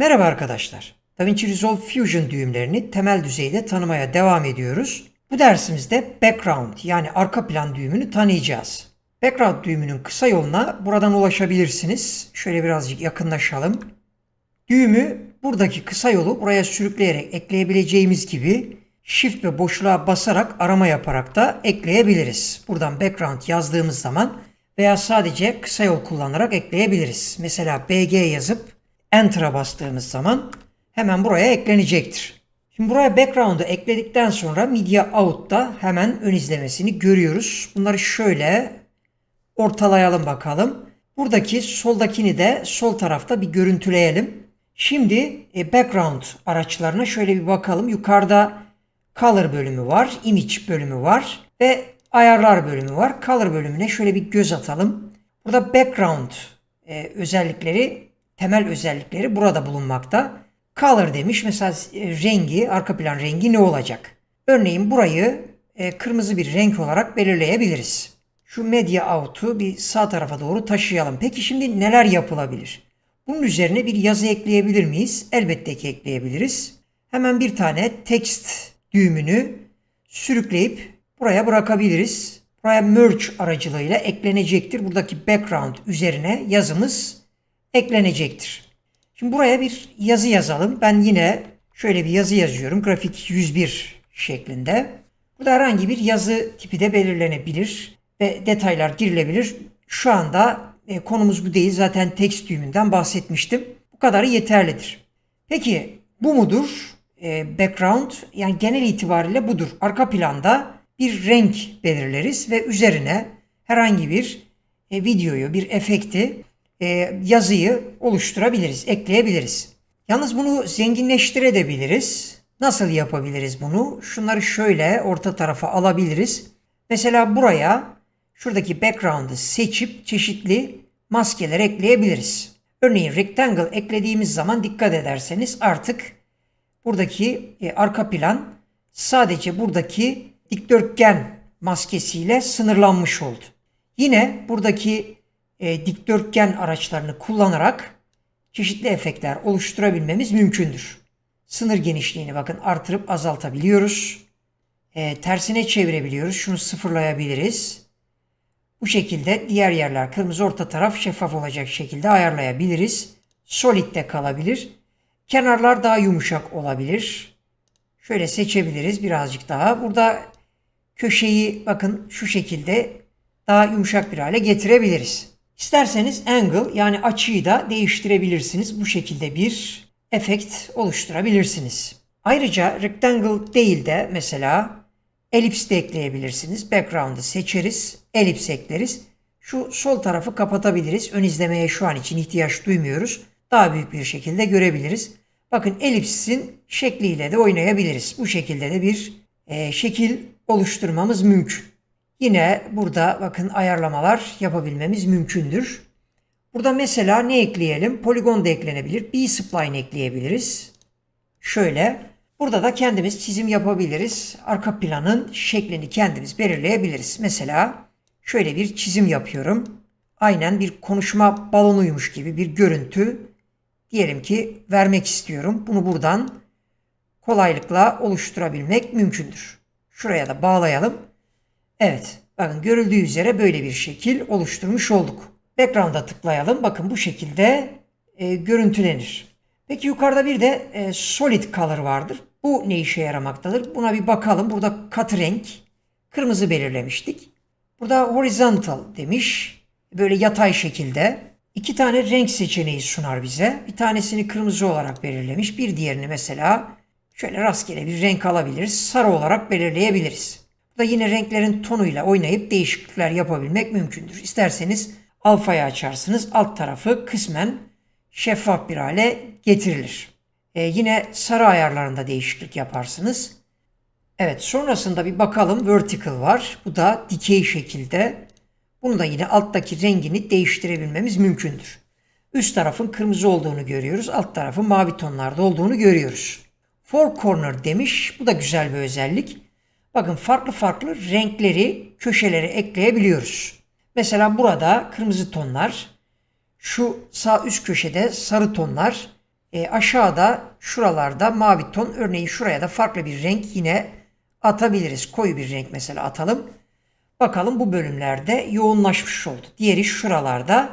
Merhaba arkadaşlar. DaVinci Resolve Fusion düğümlerini temel düzeyde tanımaya devam ediyoruz. Bu dersimizde background yani arka plan düğümünü tanıyacağız. Background düğümünün kısa yoluna buradan ulaşabilirsiniz. Şöyle birazcık yakınlaşalım. Düğümü buradaki kısa yolu buraya sürükleyerek ekleyebileceğimiz gibi Shift ve boşluğa basarak arama yaparak da ekleyebiliriz. Buradan background yazdığımız zaman veya sadece kısa yol kullanarak ekleyebiliriz. Mesela BG yazıp Enter'a bastığımız zaman hemen buraya eklenecektir. Şimdi buraya background'u ekledikten sonra Media Out'ta hemen ön izlemesini görüyoruz. Bunları şöyle ortalayalım bakalım. Buradaki soldakini de sol tarafta bir görüntüleyelim. Şimdi e, background araçlarına şöyle bir bakalım. Yukarıda color bölümü var, image bölümü var ve ayarlar bölümü var. Color bölümüne şöyle bir göz atalım. Burada background e, özellikleri, temel özellikleri burada bulunmakta. Color demiş. Mesela e, rengi, arka plan rengi ne olacak? Örneğin burayı e, kırmızı bir renk olarak belirleyebiliriz. Şu media out'u bir sağ tarafa doğru taşıyalım. Peki şimdi neler yapılabilir? Bunun üzerine bir yazı ekleyebilir miyiz? Elbette ki ekleyebiliriz. Hemen bir tane text düğümünü sürükleyip buraya bırakabiliriz. Buraya merge aracılığıyla eklenecektir. Buradaki background üzerine yazımız eklenecektir. Şimdi buraya bir yazı yazalım. Ben yine şöyle bir yazı yazıyorum. Grafik 101 şeklinde. Burada herhangi bir yazı tipi de belirlenebilir ve detaylar girilebilir. Şu anda e, konumuz bu değil. Zaten text düğümünden bahsetmiştim. Bu kadarı yeterlidir. Peki bu mudur? E, background yani genel itibariyle budur. Arka planda bir renk belirleriz ve üzerine herhangi bir e, videoyu, bir efekti, yazıyı oluşturabiliriz, ekleyebiliriz. Yalnız bunu zenginleştirebiliriz. Nasıl yapabiliriz bunu? Şunları şöyle orta tarafa alabiliriz. Mesela buraya şuradaki background'ı seçip çeşitli maskeler ekleyebiliriz. Örneğin rectangle eklediğimiz zaman dikkat ederseniz artık buradaki e, arka plan sadece buradaki dikdörtgen maskesiyle sınırlanmış oldu. Yine buradaki e, dikdörtgen araçlarını kullanarak çeşitli efektler oluşturabilmemiz mümkündür. Sınır genişliğini bakın artırıp azaltabiliyoruz. E, tersine çevirebiliyoruz. Şunu sıfırlayabiliriz. Bu şekilde diğer yerler kırmızı orta taraf şeffaf olacak şekilde ayarlayabiliriz. Solid'de kalabilir. Kenarlar daha yumuşak olabilir. Şöyle seçebiliriz birazcık daha. Burada köşeyi bakın şu şekilde daha yumuşak bir hale getirebiliriz. İsterseniz angle yani açıyı da değiştirebilirsiniz. Bu şekilde bir efekt oluşturabilirsiniz. Ayrıca rectangle değil de mesela elips de ekleyebilirsiniz. Background'ı seçeriz, elips ekleriz. Şu sol tarafı kapatabiliriz. Ön izlemeye şu an için ihtiyaç duymuyoruz. Daha büyük bir şekilde görebiliriz. Bakın elipsin şekliyle de oynayabiliriz. Bu şekilde de bir e, şekil oluşturmamız mümkün. Yine burada bakın ayarlamalar yapabilmemiz mümkündür. Burada mesela ne ekleyelim? Poligon da eklenebilir. B-spline ekleyebiliriz. Şöyle. Burada da kendimiz çizim yapabiliriz. Arka planın şeklini kendimiz belirleyebiliriz. Mesela şöyle bir çizim yapıyorum. Aynen bir konuşma balonuymuş gibi bir görüntü diyelim ki vermek istiyorum. Bunu buradan kolaylıkla oluşturabilmek mümkündür. Şuraya da bağlayalım. Evet, bakın görüldüğü üzere böyle bir şekil oluşturmuş olduk. Background'a tıklayalım. Bakın bu şekilde e, görüntülenir. Peki yukarıda bir de e, solid color vardır. Bu ne işe yaramaktadır? Buna bir bakalım. Burada katı renk kırmızı belirlemiştik. Burada horizontal demiş. Böyle yatay şekilde. İki tane renk seçeneği sunar bize. Bir tanesini kırmızı olarak belirlemiş. Bir diğerini mesela şöyle rastgele bir renk alabiliriz. Sarı olarak belirleyebiliriz. Burada yine renklerin tonuyla oynayıp değişiklikler yapabilmek mümkündür. İsterseniz alfayı açarsınız. Alt tarafı kısmen şeffaf bir hale getirilir. Ee, yine sarı ayarlarında değişiklik yaparsınız. Evet sonrasında bir bakalım vertical var. Bu da dikey şekilde. Bunu da yine alttaki rengini değiştirebilmemiz mümkündür. Üst tarafın kırmızı olduğunu görüyoruz. Alt tarafın mavi tonlarda olduğunu görüyoruz. Four corner demiş. Bu da güzel bir özellik. Bakın farklı farklı renkleri köşelere ekleyebiliyoruz. Mesela burada kırmızı tonlar, şu sağ üst köşede sarı tonlar E, aşağıda şuralarda mavi ton örneğin şuraya da farklı bir renk yine atabiliriz. Koyu bir renk mesela atalım. Bakalım bu bölümlerde yoğunlaşmış oldu. Diğeri şuralarda.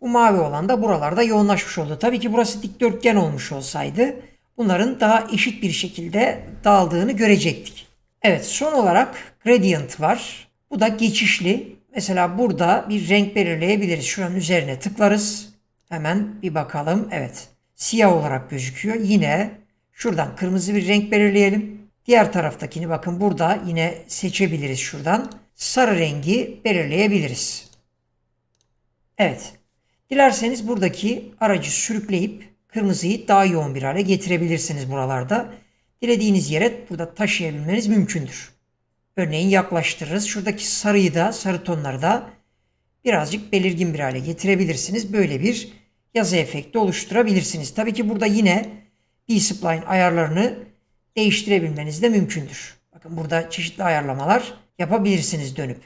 Bu mavi olan da buralarda yoğunlaşmış oldu. Tabii ki burası dikdörtgen olmuş olsaydı bunların daha eşit bir şekilde dağıldığını görecektik. Evet son olarak gradient var. Bu da geçişli. Mesela burada bir renk belirleyebiliriz. Şuranın üzerine tıklarız. Hemen bir bakalım. Evet siyah olarak gözüküyor. Yine şuradan kırmızı bir renk belirleyelim. Diğer taraftakini bakın burada yine seçebiliriz şuradan. Sarı rengi belirleyebiliriz. Evet. Dilerseniz buradaki aracı sürükleyip kırmızıyı daha yoğun bir hale getirebilirsiniz buralarda. Dilediğiniz yere burada taşıyabilmeniz mümkündür. Örneğin yaklaştırırız. Şuradaki sarıyı da, sarı tonları da birazcık belirgin bir hale getirebilirsiniz. Böyle bir yazı efekti oluşturabilirsiniz. Tabii ki burada yine B-Spline ayarlarını değiştirebilmeniz de mümkündür. Bakın burada çeşitli ayarlamalar yapabilirsiniz dönüp.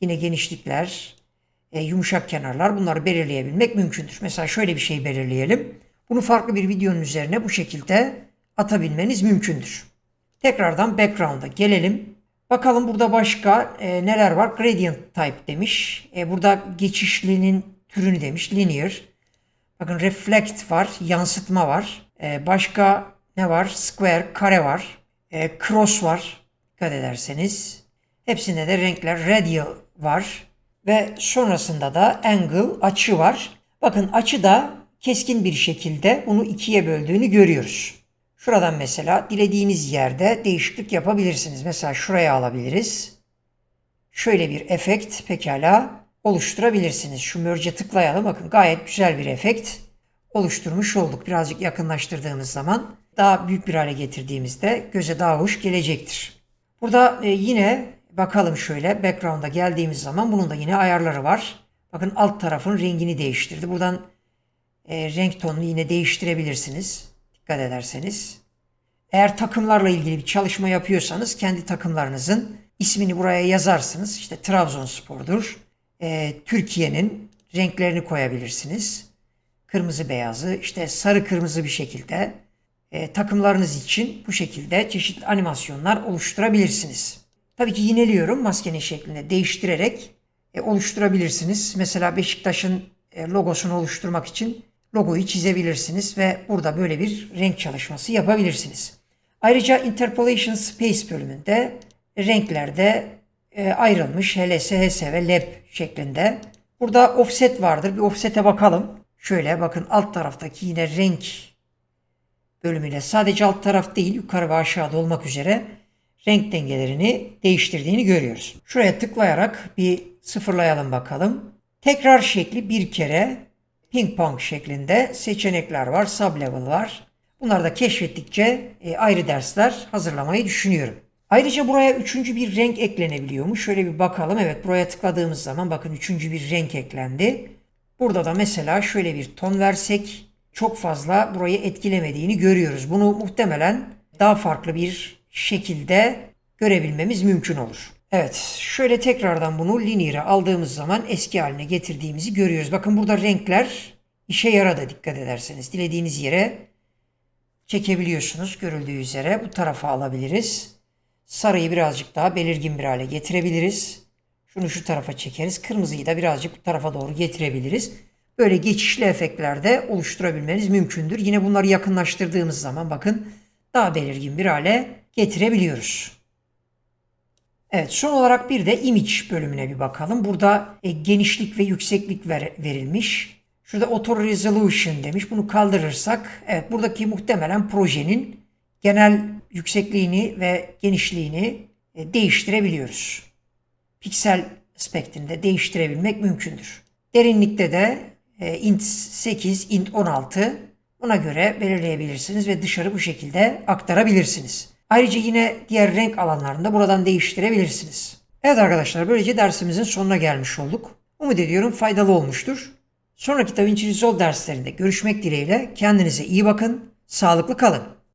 Yine genişlikler, e, yumuşak kenarlar bunları belirleyebilmek mümkündür. Mesela şöyle bir şey belirleyelim. Bunu farklı bir videonun üzerine bu şekilde atabilmeniz mümkündür. Tekrardan background'a gelelim. Bakalım burada başka e, neler var? Gradient type demiş. E, burada geçişlinin türünü demiş. Linear. Bakın reflect var. Yansıtma var. E, başka ne var? Square, kare var. E, cross var. Dikkat ederseniz. Hepsinde de renkler radial var. Ve sonrasında da angle, açı var. Bakın açı da keskin bir şekilde bunu ikiye böldüğünü görüyoruz. Şuradan mesela dilediğiniz yerde değişiklik yapabilirsiniz. Mesela şuraya alabiliriz. Şöyle bir efekt pekala oluşturabilirsiniz. Şu merge'e tıklayalım. Bakın gayet güzel bir efekt oluşturmuş olduk. Birazcık yakınlaştırdığımız zaman daha büyük bir hale getirdiğimizde göze daha hoş gelecektir. Burada e, yine bakalım şöyle background'a geldiğimiz zaman bunun da yine ayarları var. Bakın alt tarafın rengini değiştirdi. Buradan e, renk tonunu yine değiştirebilirsiniz. Dikkat ederseniz. Eğer takımlarla ilgili bir çalışma yapıyorsanız kendi takımlarınızın ismini buraya yazarsınız. İşte Trabzonspor'dur. E, Türkiye'nin renklerini koyabilirsiniz. Kırmızı beyazı işte sarı kırmızı bir şekilde e, takımlarınız için bu şekilde çeşitli animasyonlar oluşturabilirsiniz. Tabii ki yineliyorum maskenin şeklinde değiştirerek e, oluşturabilirsiniz. Mesela Beşiktaş'ın e, logosunu oluşturmak için logoyu çizebilirsiniz ve burada böyle bir renk çalışması yapabilirsiniz. Ayrıca Interpolation Space bölümünde renklerde e, ayrılmış HLS, HS ve LEB şeklinde. Burada offset vardır. Bir offset'e bakalım. Şöyle bakın alt taraftaki yine renk bölümüyle sadece alt taraf değil yukarı ve aşağıda olmak üzere renk dengelerini değiştirdiğini görüyoruz. Şuraya tıklayarak bir sıfırlayalım bakalım. Tekrar şekli bir kere ping pong şeklinde seçenekler var, sublevel var. Bunları da keşfettikçe e, ayrı dersler hazırlamayı düşünüyorum. Ayrıca buraya üçüncü bir renk eklenebiliyormuş. Şöyle bir bakalım. Evet buraya tıkladığımız zaman bakın üçüncü bir renk eklendi. Burada da mesela şöyle bir ton versek çok fazla burayı etkilemediğini görüyoruz. Bunu muhtemelen daha farklı bir şekilde görebilmemiz mümkün olur. Evet şöyle tekrardan bunu linear'e aldığımız zaman eski haline getirdiğimizi görüyoruz. Bakın burada renkler işe yaradı dikkat ederseniz. Dilediğiniz yere çekebiliyorsunuz görüldüğü üzere. Bu tarafa alabiliriz. Sarıyı birazcık daha belirgin bir hale getirebiliriz. Şunu şu tarafa çekeriz. Kırmızıyı da birazcık bu tarafa doğru getirebiliriz. Böyle geçişli efektler de oluşturabilmeniz mümkündür. Yine bunları yakınlaştırdığımız zaman bakın daha belirgin bir hale getirebiliyoruz. Evet son olarak bir de image bölümüne bir bakalım. Burada e, genişlik ve yükseklik ver, verilmiş. Şurada auto resolution demiş. Bunu kaldırırsak evet buradaki muhtemelen projenin genel yüksekliğini ve genişliğini e, değiştirebiliyoruz. Piksel aspektinde değiştirebilmek mümkündür. Derinlikte de e, int 8, int 16 buna göre belirleyebilirsiniz ve dışarı bu şekilde aktarabilirsiniz. Ayrıca yine diğer renk alanlarında buradan değiştirebilirsiniz. Evet arkadaşlar böylece dersimizin sonuna gelmiş olduk. Umut ediyorum faydalı olmuştur. Sonraki DaVinci Resolve derslerinde görüşmek dileğiyle kendinize iyi bakın, sağlıklı kalın.